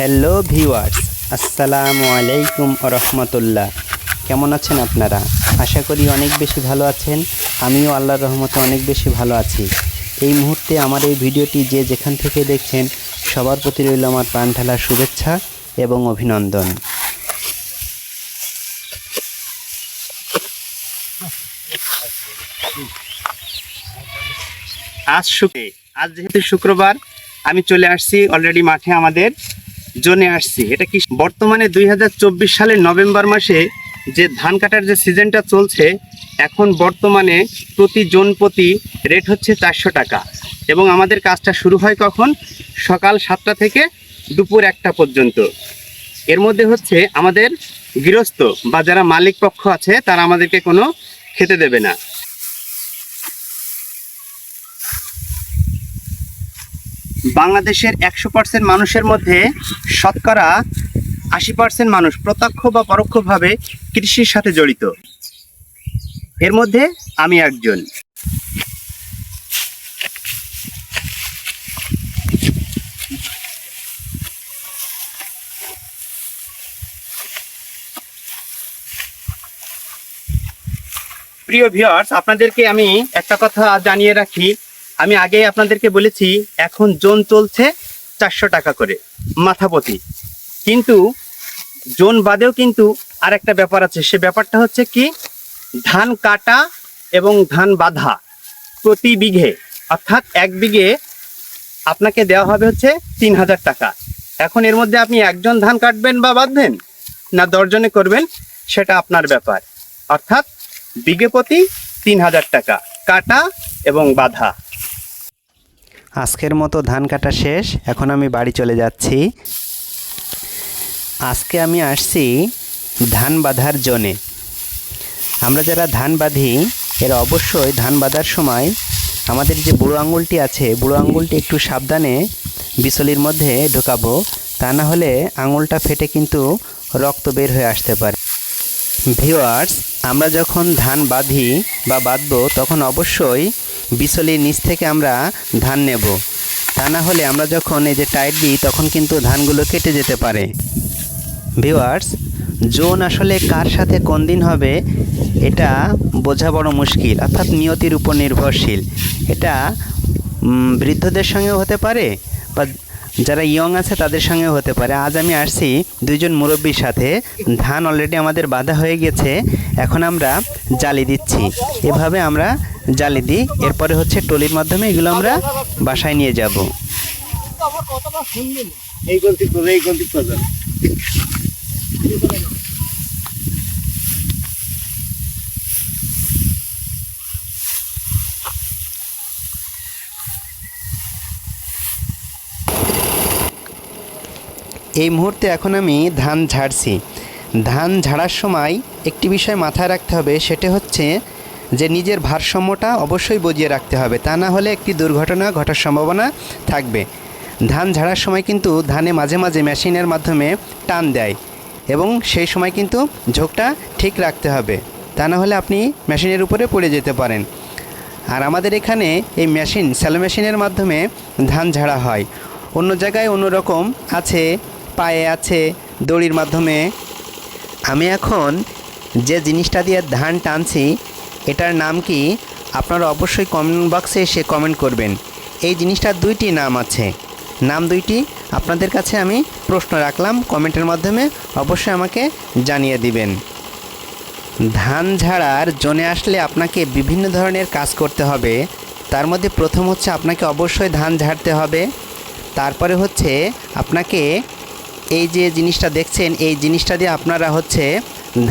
Hello viewers আসসালামু আলাইকুম রহমতুল্লাহ কেমন আছেন আপনারা? আশা করি অনেক বেশি ভালো আছেন। আমিও আল্লাহর রহমতে অনেক বেশি ভালো আছি। এই মুহূর্তে আমার এই ভিডিওটি যে যেখান থেকে দেখছেন, সবার প্রতি রইল আমার প্রাণ ঢালার শুভেচ্ছা এবং অভিনন্দন। আজ শুক্রে আজ যেহেতু শুক্রবার, আমি চলে আসছি অলরেডি মাঠে আমাদের জোনে আসছি। এটা কি বর্তমানে দুই হাজার চব্বিশ সালের নভেম্বর মাসে যে ধান কাটার যে সিজনটা চলছে, এখন বর্তমানে প্রতি জন প্রতি রেট হচ্ছে চারশো টাকা। এবং আমাদের কাজটা শুরু হয় কখন? সকাল সাতটা থেকে দুপুর একটা পর্যন্ত। এর মধ্যে হচ্ছে আমাদের গৃহস্থ বা যারা মালিক পক্ষ আছে, তারা আমাদেরকে কোনো খেতে দেবে না। বাংলাদেশের একশো পার্সেন্ট মানুষের মধ্যে শতকরা আশি পার্সেন্ট মানুষ প্রত্যক্ষ বা পরোক্ষভাবে কৃষির সাথে জড়িত। এর মধ্যে আমি একজন। প্রিয় ভিউয়ার্স আপনাদেরকে আমি একটা কথা জানিয়ে রাখি। আমি আগেই আপনাদেরকে বলেছি, এখন জোন চলছে চারশো টাকা করে মাথাপতি কিন্তু জোন বাদেও কিন্তু আর একটা ব্যাপার আছে, সে ব্যাপারটা হচ্ছে কি, ধান কাটা এবং ধান বাঁধা প্রতি বিঘে, অর্থাৎ এক বিঘে আপনাকে দেওয়া হবে হচ্ছে তিন হাজার টাকা। এখন এর মধ্যে আপনি একজন ধান কাটবেন বা বাঁধবেন, না দশজনে করবেন, সেটা আপনার ব্যাপার। অর্থাৎ বিঘে প্রতি তিন হাজার টাকা, কাটা এবং বাঁধা। আজকের মতো ধান কাটা শেষ। এখন আমি বাড়ি চলে যাচ্ছি। আজকে আমি আসছি ধান বাঁধার জন্যে। আমরা যারা ধান বাঁধি, এরা অবশ্যই ধান বাঁধার সময় আমাদের যে বুড়ো আঙুলটি আছে, বুড়ো আঙুলটি একটু সাবধানে বিচলির মধ্যে ঢোকাবো। তা না হলে আঙুলটা ফেটে কিন্তু রক্ত বের হয়ে আসতে পারে। ভিওয়ার্স আমরা যখন ধান বাঁধি বা বাঁধবো, তখন অবশ্যই বিচলির নিচ থেকে আমরা ধান নেব। তা না হলে আমরা যখন এই যে টাইট দিই, তখন কিন্তু ধানগুলো কেটে যেতে পারে। ভিওয়ার্স জোন আসলে কার সাথে কোন দিন হবে, এটা বোঝা বড় মুশকিল, অর্থাৎ নিয়তির উপর নির্ভরশীল। এটা বৃদ্ধদের সঙ্গেও হতে পারে, বা যারা ইয়ং আছে তাদের সঙ্গেও হতে পারে। আজ আমি আসছি দুইজন মুরব্বীর সাথে। ধান অলরেডি আমাদের বাঁধা হয়ে গেছে, এখন আমরা জালি দিচ্ছি। এভাবে আমরা জালি দিই। এরপরে হচ্ছে টলির মাধ্যমে এগুলো আমরা বাসায় নিয়ে যাব। এই গলতি করবে এই গলতি করবে এই মুহূর্তে এখন আমি ধান ঝাড়ছি। ধান ঝাড়ার সময় একটি বিষয় মাথায় রাখতে হবে সেটা হচ্ছে যে নিজের ভারসাম্যটা অবশ্যই বজিয়ে রাখতে হবে। তা না হলে একটি দুর্ঘটনা ঘটার সম্ভাবনা থাকবে। ধান ঝাড়ার সময় কিন্তু ধানে মাঝে মাঝে মেশিনের মাধ্যমে টান দেয় এবং সেই সময় কিন্তু ঝোঁকটা ঠিক রাখতে হবে। তা না হলে আপনি মেশিনের উপরে পড়ে যেতে পারেন। আর আমাদের এখানে এই মেশিন স্যালো মেশিনের মাধ্যমে ধান ঝাড়া হয়। অন্য জায়গায় অন্য রকম আছে, পায়ে আছে, দড়ির মাধ্যমে। আমি এখন যে জিনিসটা দিয়ে ধান টানছি এটার নাম কি? আপনারা অবশ্যই কমেন্ট বক্সে এসে কমেন্ট করবেন। এই জিনিসটার দুইটি নাম আছে। নাম দুইটি আপনাদের কাছে আমি প্রশ্ন রাখলাম কমেন্টের মাধ্যমে অবশ্যই আমাকে জানিয়ে দিবেন। ধান ঝাড়ার জনে আসলে আপনাকে বিভিন্ন ধরনের কাজ করতে হবে। তার মধ্যে প্রথম হচ্ছে আপনাকে অবশ্যই ধান ঝাড়তে হবে। তারপরে হচ্ছে আপনাকে এই যে জিনিসটা দেখছেন, এই জিনিসটা দিয়ে আপনারা হচ্ছে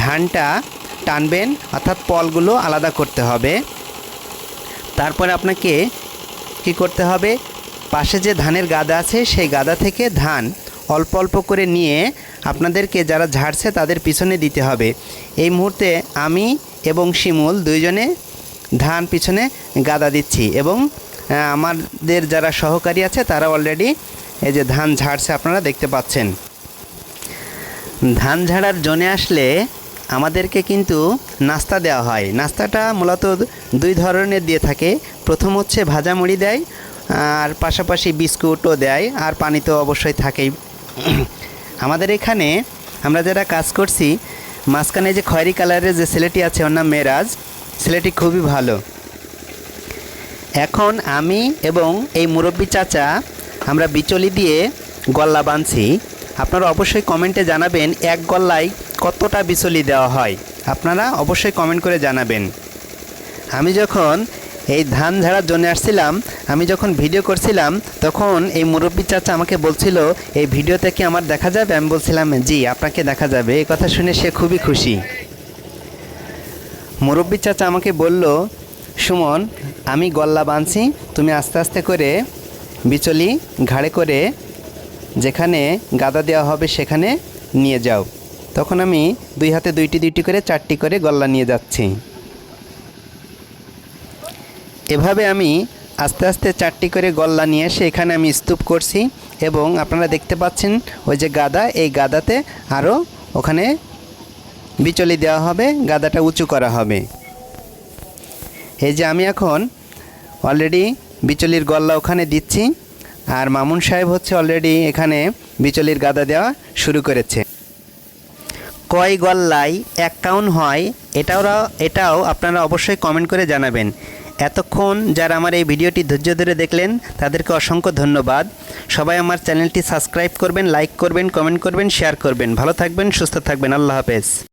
ধানটা টানবেন, অর্থাৎ পলগুলো আলাদা করতে হবে। তারপরে আপনাকে কি করতে হবে? পাশে যে ধানের গাদা আছে, সেই গাদা থেকে ধান অল্প অল্প করে নিয়ে আপনাদেরকে যারা ঝাড়ছে, তাদের পিছনে দিতে হবে। এই মুহূর্তে আমি এবং শিমুল দুইজনে ধান পিছনে গাদা দিচ্ছি এবং আমাদের যারা সহকারী আছে, তারা অলরেডি এই যে ধান ঝাড়ছে, আপনারা দেখতে পাচ্ছেন। ধান ঝাড়ার জনে আসলে আমাদেরকে কিন্তু নাস্তা দেওয়া হয়। নাস্তাটা মূলত দুই ধরনের দিয়ে থাকে। প্রথম হচ্ছে ভাজা মুড়ি দেয়, আর পাশাপাশি বিস্কুটও দেয়, আর পানি তো অবশ্যই থাকেই। আমাদের এখানে আমরা যারা কাজ করছি, মাঝখানে যে খয়েরি কালারের যে ছেলেটি আছে, ওর নাম মেরাজ। ছেলেটি খুবই ভালো। এখন আমি এবং এই মুরব্বী চাচা আমরা বিচলি দিয়ে গল্লা বাঁধছি। আপনারা অবশ্যই কমেন্টে জানাবেন, এক গল্লায় কতটা বিচলি দেওয়া হয়? আপনারা অবশ্যই কমেন্ট করে জানাবেন। আমি যখন এই ধান ঝাড়ার জন্য আসছিলাম, আমি যখন ভিডিও করছিলাম, তখন এই মুরব্বী চাচা আমাকে বলছিল, এই ভিডিওতে কি আমার দেখা যাবে? আমি বলছিলাম, জি, আপনাকে দেখা যাবে। এই কথা শুনে সে খুবই খুশি। মুরব্বী চাচা আমাকে বলল, সুমন, আমি গল্লা বাঁধছি তুমি আস্তে আস্তে করে বিচলি ঘাড়ে করে যেখানে গাদা দেওয়া হবে সেখানে নিয়ে যাও। তখন আমি দুই হাতে দুইটি দুইটি করে চারটি করে গল্লা নিয়ে যাচ্ছি। এভাবে আমি আস্তে আস্তে চারটি করে গল্লা নিয়ে এসে এখানে আমি স্তূপ করছি এবং আপনারা দেখতে পাচ্ছেন ওই যে গাদা, এই গাদাতে আরও ওখানে বিচলি দেওয়া হবে, গাদাটা উঁচু করা হবে। এই যে আমি এখন অলরেডি বিচলির গল্লা ওখানে দিচ্ছি, আর মামুন সাহেব হচ্ছে অলরেডি এখানে বিচলির গাদা দেওয়া শুরু করেছে। কয় গল্লায় এক কাউন্ট হয়, এটাও এটাও আপনারা অবশ্যই কমেন্ট করে জানাবেন। এতক্ষণ যারা আমার এই ভিডিওটি ধৈর্য ধরে দেখলেন, তাদেরকে অসংখ্য ধন্যবাদ। সবাই আমার চ্যানেলটি সাবস্ক্রাইব করবেন লাইক করবেন কমেন্ট করবেন শেয়ার করবেন। ভালো থাকবেন, সুস্থ থাকবেন। আল্লাহ হাফেজ।